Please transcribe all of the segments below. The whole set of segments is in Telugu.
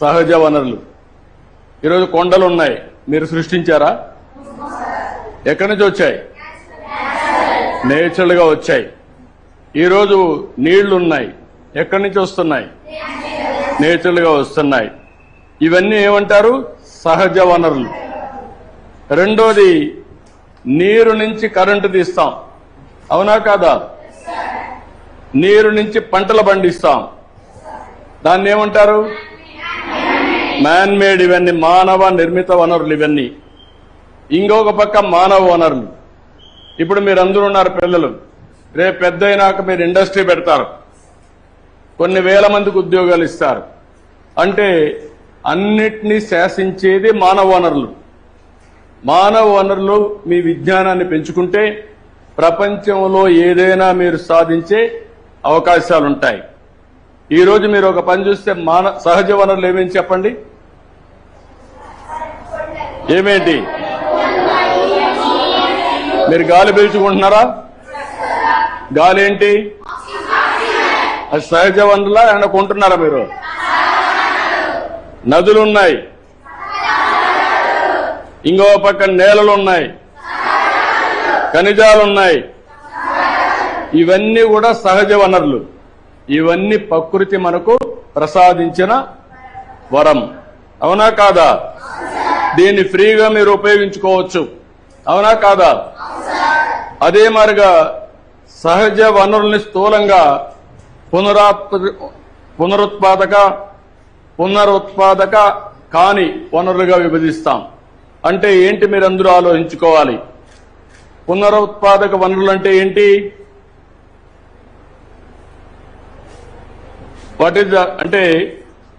సహజ వనరులు. ఈరోజు కొండలు ఉన్నాయి. మీరు సృష్టించారా? ఎక్కడి నుంచి వచ్చాయి? నేచురల్గా వచ్చాయి. ఈరోజు నీళ్ళు ఉన్నాయి. ఎక్కడి నుంచి వస్తున్నాయి? నేచురల్గా వస్తున్నాయి. ఇవన్నీ ఏమంటారు? సహజ వనరులు. రెండోది నీరు నుంచి కరెంటు తీస్తాం. అవునా కాదా? నీరు నుంచి పంటలు పండిస్తాం. దాన్ని ఏమంటారు? మ్యాన్ మేడ్ ఇవన్నీ మానవ నిర్మిత వనరులు ఇవన్నీ ఇంకొక పక్క మానవ వనరులు ఇప్పుడు మీరు అందరూ ఉన్నారు పిల్లలు. రేపు పెద్ద అయినాక మీరు ఇండస్ట్రీ పెడతారు. కొన్ని వేల మందికి ఉద్యోగాలు ఇస్తారు. అంటే అన్నిటినీ శాసించేది మానవ వనరులు మానవ వనరులు మీ విజ్ఞానాన్ని పెంచుకుంటే ప్రపంచంలో ఏదైనా మీరు సాధించే అవకాశాలుంటాయి. ఈరోజు మీరు ఒక పని చూస్తే మాన సహజ వనరులు ఏమేమి చెప్పండి? ఏమేంటి? మీరు గాలి పీల్చుకుంటున్నారా? గాలి ఏంటి అది సహజ వనరులా ఏమన్నా కొంటున్నారా మీరు? నదులు ఉన్నాయి ఇంకో పక్క నేలలు ఉన్నాయి ఖనిజాలు ఉన్నాయి ఇవన్నీ కూడా సహజ వనరులు. ఇవన్నీ ప్రకృతి మనకు ప్రసాదించిన వరం. అవునా కాదా? దీన్ని ఫ్రీగా మీరు ఉపయోగించుకోవచ్చు. అవునా కాదా? అదే మరిగా సహజ వనరుల్ని స్థూలంగా పునరాత్ప పునరుత్పాదక పునరుత్పాదక కాని వనరులుగా విభజిస్తాం. అంటే ఏంటి మీరు అందరూ ఆలోచించుకోవాలి? పునరుత్పాదక వనరులు అంటే ఏంటి? వాట్ ఇస్ అంటే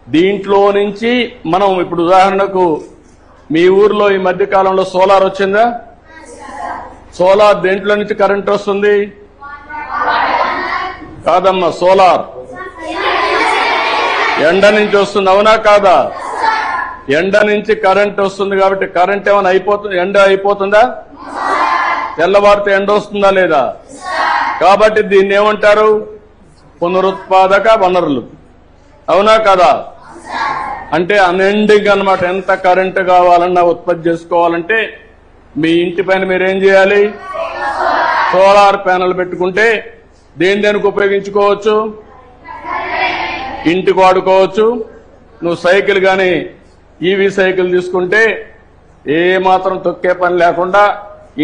దీంట్లో నుంచి మనం ఇప్పుడు ఉదాహరణకు మీ ఊర్లో ఈ మధ్య కాలంలో సోలార్ వచ్చిందా? సోలార్ దేంట్లో నుంచి కరెంట్ వస్తుంది? కాదమ్మా సోలార్. ఎండ నుంచి వస్తుంది అవునా కాదా? ఎండ నుంచి కరెంట్ వస్తుంది కాబట్టి కరెంట్ ఏమైనా అయిపోతుంది? ఎండ అయిపోతుందా? తెల్లవారితే ఎండ వస్తుందా లేదా? కాబట్టి దీన్ని ఏమంటారు? పునరుత్పాదక వనరులు. అవునా కదా? అంటే అన్ఎండింగ్ అనమాట ఎంత కరెంటు కావాలన్నా ఉత్పత్తి చేసుకోవాలంటే మీ ఇంటి పైన మీరేం చేయాలి? సోలార్ ప్యానల్ పెట్టుకుంటే దేని దేనికి ఉపయోగించుకోవచ్చు? ఇంటికి వాడుకోవచ్చు. నువ్వు సైకిల్ కానీ ఈవీ సైకిల్ తీసుకుంటే ఏ మాత్రం తొక్కే పని లేకుండా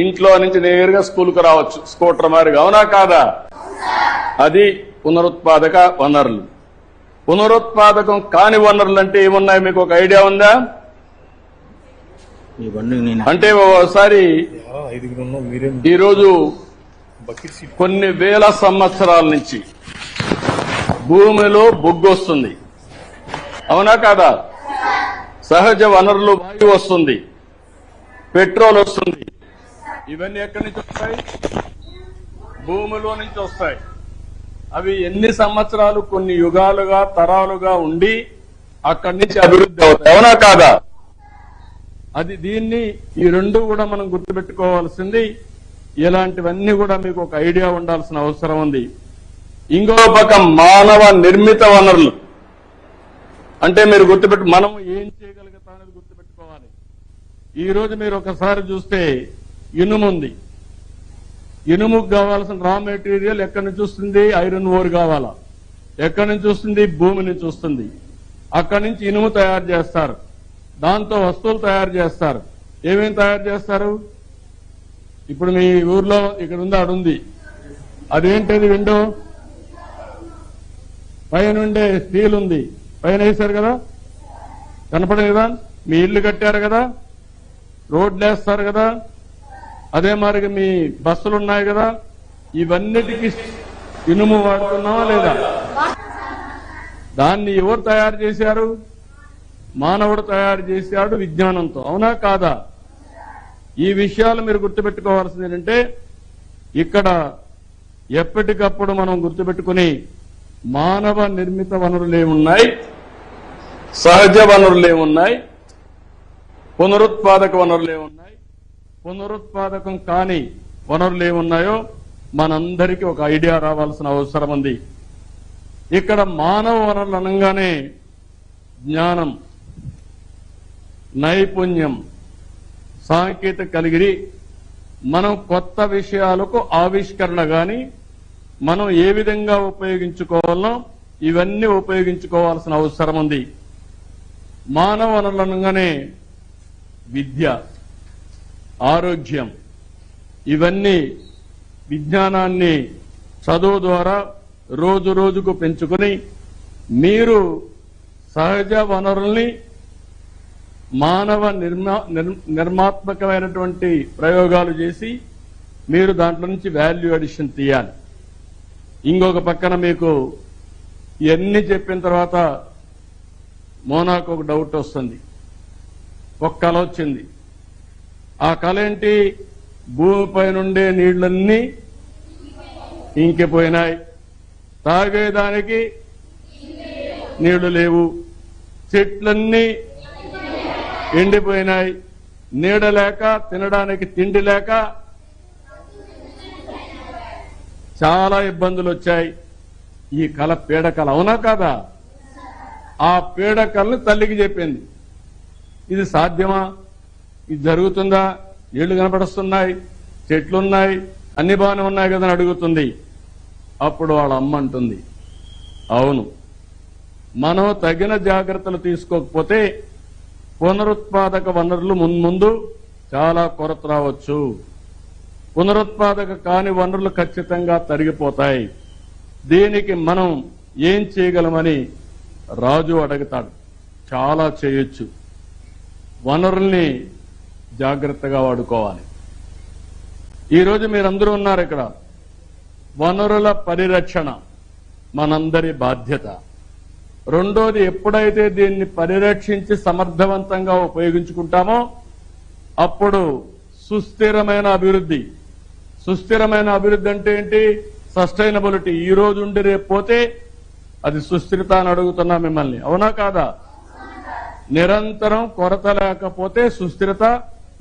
ఇంట్లో నుంచి నేరుగా స్కూల్కి రావచ్చు. స్కూటర్ మారిగా అవునా కాదా? అది పునరుత్పాదక వనరులు. పునరుత్పాదకం కాని వనరులు అంటే ఏమున్నాయి? మీకు ఒక ఐడియా ఉందా? అంటే ఒకసారి ఐదుగురు ఉన్నాం మీరేం ఈరోజు కొన్ని వేల సంవత్సరాల నుంచి భూమిలో బొగ్గు వస్తుంది. అవునా కాదా? సహజ వనరులు వాయువు వస్తుంది. పెట్రోల్ వస్తుంది. ఇవన్నీ ఎక్కడి నుంచి వస్తాయి? భూమిలో నుంచి వస్తాయి. అవి ఎన్ని సంవత్సరాలు కొన్ని యుగాలుగా తరాలుగా ఉండి అక్కడి నుంచి అభివృద్ధి అవుతాయి. అవునా కాదా? అది దీన్ని ఈ రెండు కూడా మనం గుర్తుపెట్టుకోవాల్సింది. ఇలాంటివన్నీ కూడా మీకు ఒక ఐడియా ఉండాల్సిన అవసరం ఉంది. ఇంకో పక్క మానవ నిర్మిత వనరులు. అంటే మీరు గుర్తుపెట్టు మనం ఏం చేయగలుగుతాం అనేది గుర్తుపెట్టుకోవాలి. ఈ రోజు మీరు ఒకసారి చూస్తే ఇనుము ఉంది ఇనుముకు కావాల్సిన రా మెటీరియల్ ఎక్కడి నుంచి వస్తుంది? ఐరన్ ఓర్ కావాలా? ఎక్కడి నుంచి వస్తుంది? భూమి నుంచి వస్తుంది. అక్కడి నుంచి ఇనుము తయారు చేస్తారు. దాంతో వస్తువులు తయారు చేస్తారు. ఏమేమి తయారు చేస్తారు? ఇప్పుడు మీ ఊర్లో ఇక్కడ ఉంది అడుంది అదేంటది విండో? పైన ఉండే స్టీల్ ఉంది. పైన వేశారు కదా? కనపడలేదా? కదా మీ ఇల్లు కట్టారు కదా? రోడ్లు వేస్తారు కదా? అదే మరి మీ బస్సులు ఉన్నాయి కదా ఇవన్నిటికీ ఇనుము వాడుతున్నావా లేదా? దాన్ని ఎవరు తయారు చేశారు? మానవుడు తయారు చేశాడు విజ్ఞానంతో అవునా కాదా? ఈ విషయాలు మీరు గుర్తుపెట్టుకోవాల్సింది ఏంటంటే ఇక్కడ ఎప్పటికప్పుడు మనం గుర్తుపెట్టుకుని మానవ నిర్మిత వనరులేమున్నాయి సహజ వనరులేమున్నాయి పునరుత్పాదక వనరులేమున్నాయి పునరుత్పాదకం కాని వనరులు ఏమున్నాయో మనందరికీ ఒక ఐడియా రావాల్సిన అవసరం ఉంది. ఇక్కడ మానవ వనరులు అనగానే జ్ఞానం నైపుణ్యం సాంకేతిక కలిగిరి. మనం కొత్త విషయాలకు ఆవిష్కరణ గాని మనం ఏ విధంగా ఉపయోగించుకోవాలో ఇవన్నీ ఉపయోగించుకోవాల్సిన అవసరం ఉంది. మానవ వనరులు అనగానే విద్య. ఆరోగ్యం. ఇవన్నీ విజ్ఞానాన్ని చదువు ద్వారా రోజు రోజుకు పెంచుకుని మీరు సహజ వనరుల్ని మానవ నిర్మా నిర్- నిర్మాత్మకమైనటువంటి ప్రయోగాలు చేసి మీరు దాంట్లో నుంచి వాల్యూ అడిషన్ తీయాలి. ఇంకొక పక్కన మీకు ఇవన్నీ చెప్పిన తర్వాత మోనాకు ఒక డౌట్ వస్తుంది. ఒక కళ వచ్చింది. ఆ కళ ఏంటి భూమిపై నుండే నీళ్ళన్నీ ఇంకిపోయినాయి. తాగేదానికి నీళ్ళు లేవు. చెట్లన్నీ ఎండిపోయినాయి. నీడ లేక తినడానికి తిండి లేక చాలా ఇబ్బందులు వచ్చాయి ఈ కళ పీడకల అవునా కాదా? ఆ పీడకలను తల్లికి చెప్పింది. ఇది సాధ్యమా? ఇది జరుగుతుందా? నీళ్ళు కనపడుస్తున్నాయి చెట్లున్నాయి అన్ని బాగానే ఉన్నాయి కదా అని అడుగుతుంది. అప్పుడు వాళ్ళ అమ్మ అంటుంది అవును. మనం తగిన జాగ్రత్తలు తీసుకోకపోతే పునరుత్పాదక వనరులు మున్ముందు చాలా కొరత రావచ్చు. పునరుత్పాదక కాని వనరులు ఖచ్చితంగా తరిగిపోతాయి. దీనికి మనం ఏం చేయగలమని రాజు అడుగుతాడు. చాలా చేయొచ్చు. వనరుల్ని జాగ్రత్తగా వాడుకోవాలి. ఈరోజు మీరందరూ ఉన్నారు ఇక్కడ. వనరుల పరిరక్షణ మనందరి బాధ్యత. రెండోది ఎప్పుడైతే దీన్ని పరిరక్షించి సమర్థవంతంగా ఉపయోగించుకుంటామో అప్పుడు సుస్థిరమైన అభివృద్ధి. సుస్థిరమైన అభివృద్ధి అంటే ఏంటి? సస్టైనబిలిటీ. ఈ రోజు ఉండి రేపు పోతే అది సుస్థిరత అని అడుగుతున్నా మిమ్మల్ని. అవునా కాదా? నిరంతరం కొరత లేకపోతే సుస్థిరత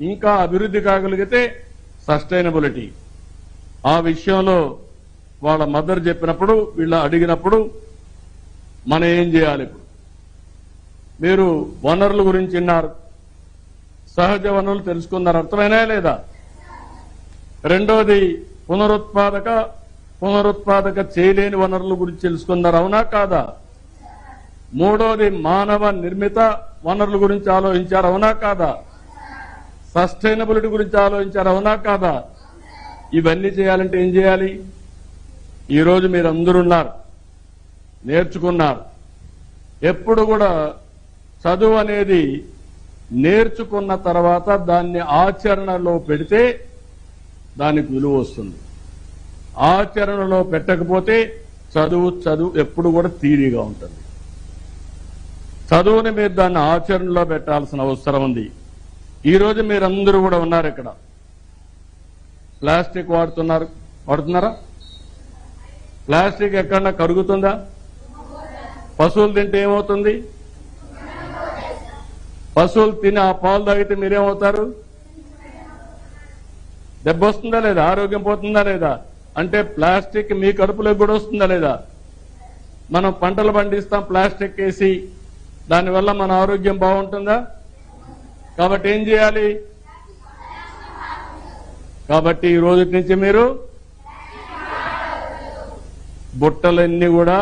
ఇంకా అభివృద్ధి కాగలిగితే సస్టైనబిలిటీ ఆ విషయంలో వాళ్ళ మదర్ చెప్పినప్పుడు వీళ్ళ అడిగినప్పుడు మనం ఏం చేయాలి ఇప్పుడు? మీరు వనరుల గురించి విన్నారు. సహజ వనరులు తెలుసుకున్నారు. అర్థమైనా లేదా? రెండోది పునరుత్పాదక పునరుత్పాదక చేయలేని వనరుల గురించి తెలుసుకున్నారు. అవునా కాదా? మూడోది మానవ నిర్మిత వనరుల గురించి ఆలోచించారు. అవునా కాదా? సస్టైనబిలిటీ గురించి ఆలోచించారు? అవునా కాదా? ఇవన్నీ చేయాలంటే ఏం చేయాలి? ఈరోజు మీరు అందరూ ఉన్నారు నేర్చుకున్నారు. ఎప్పుడు కూడా చదువు అనేది నేర్చుకున్న తర్వాత దాన్ని ఆచరణలో పెడితే దానికి విలువ వస్తుంది. ఆచరణలో పెట్టకపోతే చదువు చదువు ఎప్పుడు కూడా తీరిగా ఉంటుంది. చదువుని మీరు దాన్ని ఆచరణలో పెట్టాల్సిన అవసరం ఉంది. ఈరోజు మీరందరూ కూడా ఉన్నారు ఇక్కడ. ప్లాస్టిక్ వాడుతున్నారు. వాడుతున్నారా? ప్లాస్టిక్ ఎక్కడన్నా కరుగుతుందా? పశువులు తింటే ఏమవుతుంది? పశువులు తిని ఆ పాలు తాగితే మీరేమవుతారు? దెబ్బ వస్తుందా లేదా? ఆరోగ్యం పోతుందా లేదా? అంటే ప్లాస్టిక్ మీ కడుపులోకి కూడా వస్తుందా లేదా? మనం పంటలు పండిస్తాం ప్లాస్టిక్ వేసి. దానివల్ల మన ఆరోగ్యం బాగుంటుందా? కాబట్టి ఏం చేయాలి? కాబట్టి ఈ రోజు నుంచి మీరు బుట్టలన్నీ కూడా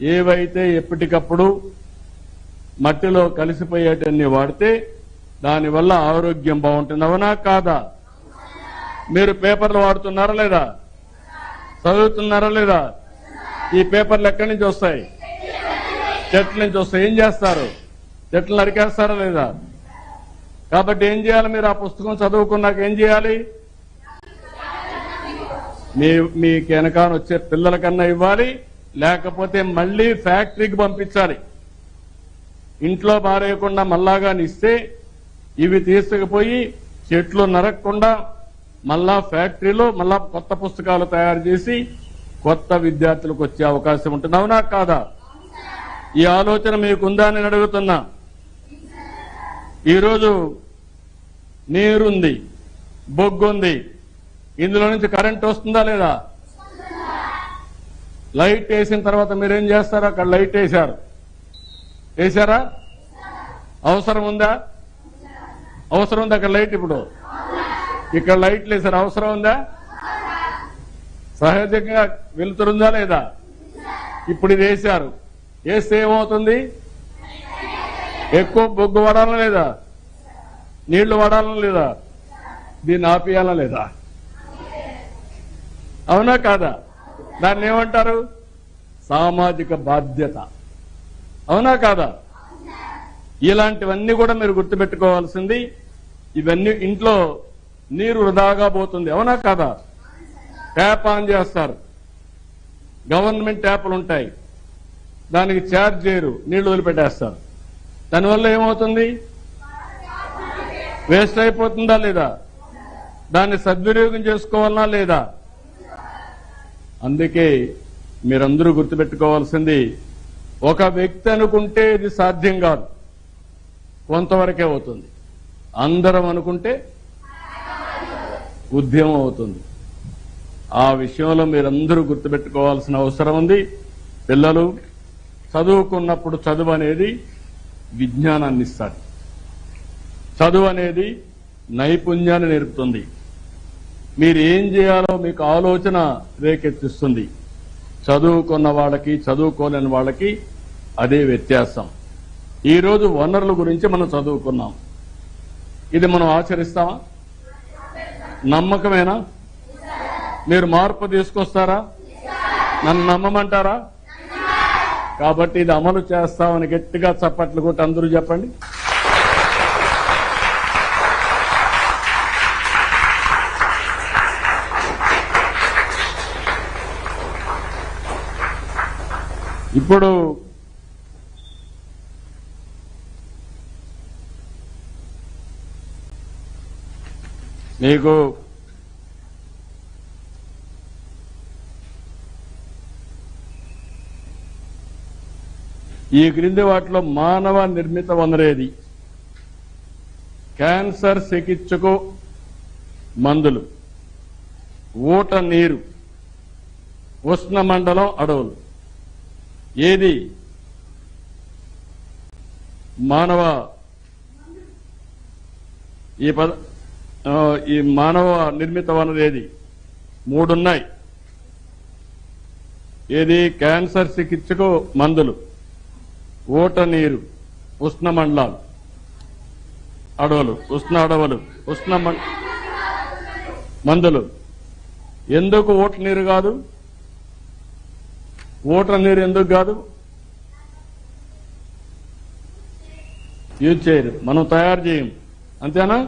ఏవైతే ఎప్పటికప్పుడు మట్టిలో కలిసిపోయేటన్ని వాడితే దానివల్ల ఆరోగ్యం బాగుంటుంది అవునా కాదా? మీరు పేపర్లు వాడుతున్నారా లేదా? చదువుతున్నారా లేదా? ఈ పేపర్లు ఎక్కడి నుంచి వస్తాయి? చెట్ల నుంచి వస్తాయి. ఏం చేస్తారు? చెట్లు నరికేస్తారా లేదా? కాబట్టి ఏం చేయాలి మీరు? ఆ పుస్తకం చదువుకున్నాక ఏం చేయాలి? మీ మీ వెనకాల వచ్చే పిల్లలకన్నా ఇవ్వాలి లేకపోతే మళ్ళీ ఫ్యాక్టరీకి పంపించాలి. ఇంట్లో మారేయకుండా మళ్ళాగాని ఇస్తే ఇవి తీసుకుపోయి చెట్లు నరకకుండా మళ్ళా ఫ్యాక్టరీలో మళ్ళా కొత్త పుస్తకాలు తయారు చేసి కొత్త విద్యార్థులకు వచ్చే అవకాశం ఉంటుంది. అవునా కాదా? ఈ ఆలోచన మీకుందా అని నేను అడుగుతున్నా. ఈరోజు నీరుంది బొగ్గుంది. ఇందులో నుంచి కరెంట్ వస్తుందా లేదా? లైట్ వేసిన తర్వాత మీరేం చేస్తారు? అక్కడ లైట్ వేశారు. వేశారా? అవసరం ఉందా? అవసరం ఉంది అక్కడ లైట్ ఇప్పుడు? ఇక్కడ లైట్లు వేశారు. అవసరం ఉందా? సహజంగా వెలుతురుందా లేదా? ఇప్పుడు ఇది వేశారు. వేస్తే ఏమవుతుంది? ఎక్కువ బొగ్గు పడాలా లేదా? నీళ్ళు పడాలా లేదా? దీన్ని ఆపేయాలా లేదా? అవునా కాదా? దాన్ని ఏమంటారు? సామాజిక బాధ్యత. అవునా కాదా? ఇలాంటివన్నీ కూడా మీరు గుర్తుపెట్టుకోవాల్సింది ఇవన్నీ ఇంట్లో నీరు వృధాగా పోతుంది. అవునా కాదా? ట్యాప్ ఆన్ చేస్తారు. గవర్నమెంట్ ట్యాపులు ఉంటాయి దానికి ఛార్జ్ చేయరు. నీళ్ళు వదిలిపెట్టేస్తారు. దానివల్ల ఏమవుతుంది? వేస్ట్ అయిపోతుందా లేదా? దాన్ని సద్వినియోగం చేసుకోవాలనా లేదా? అందుకే మీరందరూ గుర్తుపెట్టుకోవాల్సింది ఒక వ్యక్తి అనుకుంటే ఇది సాధ్యం కాదు. కొంతవరకే అవుతుంది. అందరం అనుకుంటే ఉద్యమం అవుతుంది. ఆ విషయంలో మీరందరూ గుర్తుపెట్టుకోవాల్సిన అవసరం ఉంది. పిల్లలు చదువుకున్నప్పుడు చదువు అనేది విజ్ఞానాన్ని ఇస్తుంది చదువు అనేది నైపుణ్యాన్ని నేర్పుతుంది. మీరు ఏం చేయాలో మీకు ఆలోచన రేకెత్తిస్తుంది. చదువుకున్న వాళ్ళకి చదువుకోలేని వాళ్ళకి అదే వ్యత్యాసం. ఈరోజు వనరుల గురించి మనం చదువుకున్నాం. ఇది మనం ఆచరిస్తామా? నమ్మకమేనా? మీరు మార్పు తీసుకొస్తారా? నన్ను నమ్మమంటారా? కాబట్టి ఇది అమలు చేస్తామని గట్టిగా చప్పట్లు కొట్టి అందరూ చెప్పండి. ఇప్పుడు మీకు ఈ క్రింది వాటిలో మానవ నిర్మిత వనరేది. క్యాన్సర్ చికిత్సకు మందులు. ఊట నీరు. ఉష్ణమండలం అడవులు. ఏది? మానవ ఈ పద ఈ మానవ నిర్మిత వనరు ఏది మూడున్నాయి. ఏది? క్యాన్సర్ చికిత్సకు మందులు. ఓటనీరు ఉష్ణ మండలాలు అడవులు ఉష్ణ అడవులు ఉష్ణ మందులు. ఎందుకు ఓట నీరు కాదు? ఓట నీరు ఎందుకు కాదు? యూజ్ చేయరు. మనం తయారు చేయం. అంతేనా?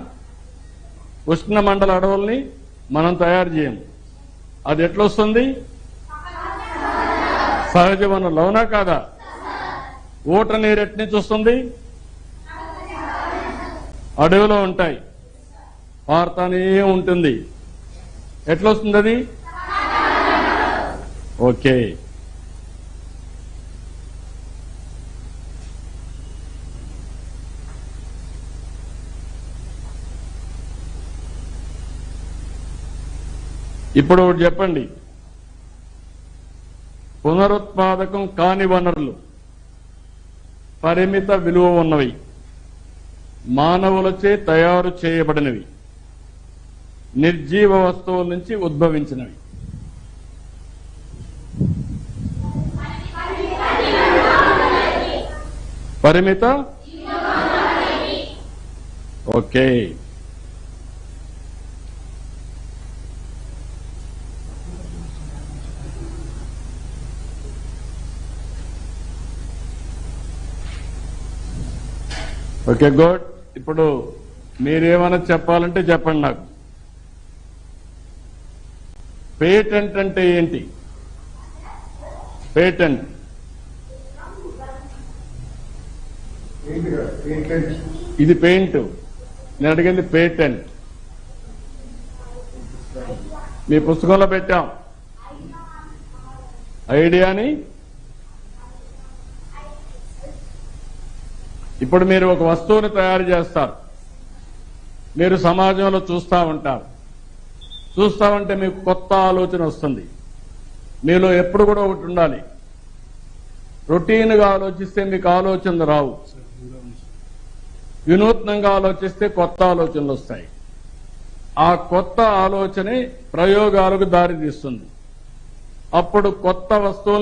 ఉష్ణ మండల అడవుల్ని మనం తయారు చేయం. అది ఎట్లొస్తుంది? సహజ వనరులు అవునా కాదా? ఊట నీరు ఎట్నుంచి వస్తుంది? అడవిలో ఉంటాయి. పారుతానే ఉంటుంది. ఎట్లొస్తుంది అది? ఓకే. ఇప్పుడు ఒకటి చెప్పండి. పునరుత్పాదకం కాని వనరులు. పరిమిత విలువ ఉన్నవి. మానవులచే తయారు చేయబడినవి. నిర్జీవ వస్తువుల నుంచి ఉద్భవించినవి. పరిమిత? ఓకే. Okay good. ఇప్పుడు మీరేమైనా చెప్పాలంటే చెప్పండి నాకు. పేటెంట్ అంటే ఏంటి? పేటెంట్. ఇది పెయింట్. నేను అడిగింది పేటెంట్. మీ పుస్తకంలో పెట్టాం. ఐడియాని ఇప్పుడు మీరు ఒక వస్తువుని తయారు చేస్తారు. మీరు సమాజంలో చూస్తూ ఉంటారు. చూస్తూ ఉంటే మీకు కొత్త ఆలోచన వస్తుంది. మీలో ఎప్పుడు కూడా ఒకటి ఉండాలి. రొటీన్గా ఆలోచిస్తే మీకు ఆలోచనలు రావు. వినూత్నంగా ఆలోచిస్తే కొత్త ఆలోచనలు వస్తాయి. ఆ కొత్త ఆలోచనే ప్రయోగాలకు దారితీస్తుంది. అప్పుడు కొత్త వస్తువులు